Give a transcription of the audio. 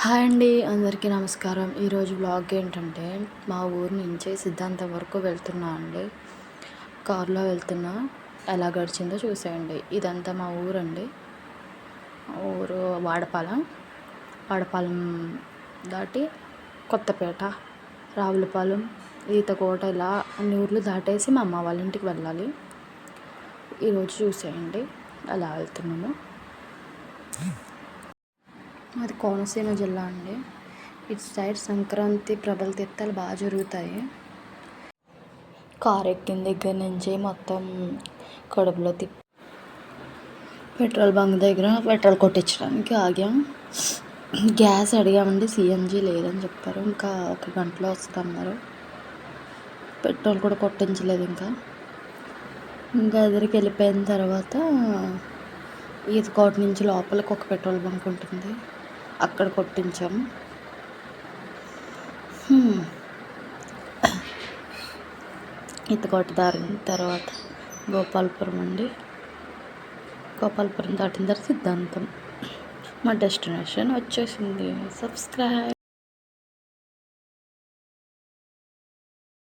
Hi అండి అందరికీ నమస్కారం. ఈరోజు బ్లాగ్ ఏంటంటే మా ఊరు నుంచి సిద్ధాంతం వరకు వెళ్తున్నా అండి. కారులో వెళ్తున్నా. ఎలా గడిచిందో చూసేయండి. ఇదంతా మా ఊరండి. ఊరు వాడపాలెం. వాడపాలెం దాటి కొత్తపేట రావులపాలెం ఈతకోట ఇలా అన్ని ఊర్లు దాటేసి మా అమ్మ వాళ్ళ ఇంటికి వెళ్ళాలి. ఈరోజు చూసేయండి. అలా వెళ్తున్నాము. అది కోనసీమ జిల్లా అండి. ఇటు సైడ్ సంక్రాంతి ప్రభల తీర్థాలు బాగా జరుగుతాయి. కారు ఎక్కిన దగ్గర నుంచి మొత్తం కడుపులో తిప్పి పెట్రోల్ బంక్ దగ్గర పెట్రోల్ కొట్టించడానికి ఆగాం. గ్యాస్ అడిగామండి సిఎన్జి లేదని చెప్పారు. ఇంకా ఒక గంటలో వస్తున్నారు పెట్రోల్ కూడా కొట్టించలేదు ఇంకా. ఇంకా ఎదురికి వెళ్ళిపోయిన తర్వాత ఈతకోట నుంచి లోపలికి ఒక పెట్రోల్ బంక్ ఉంటుంది. అక్కడ కొట్టించాం ఈతకోట దారిన తర్వాత గోపాలపురం అండి. గోపాలపురం దాటిన తర్వాత సిద్ధాంతం. మా డెస్టినేషన్ వచ్చేసింది. సబ్స్క్రైబ్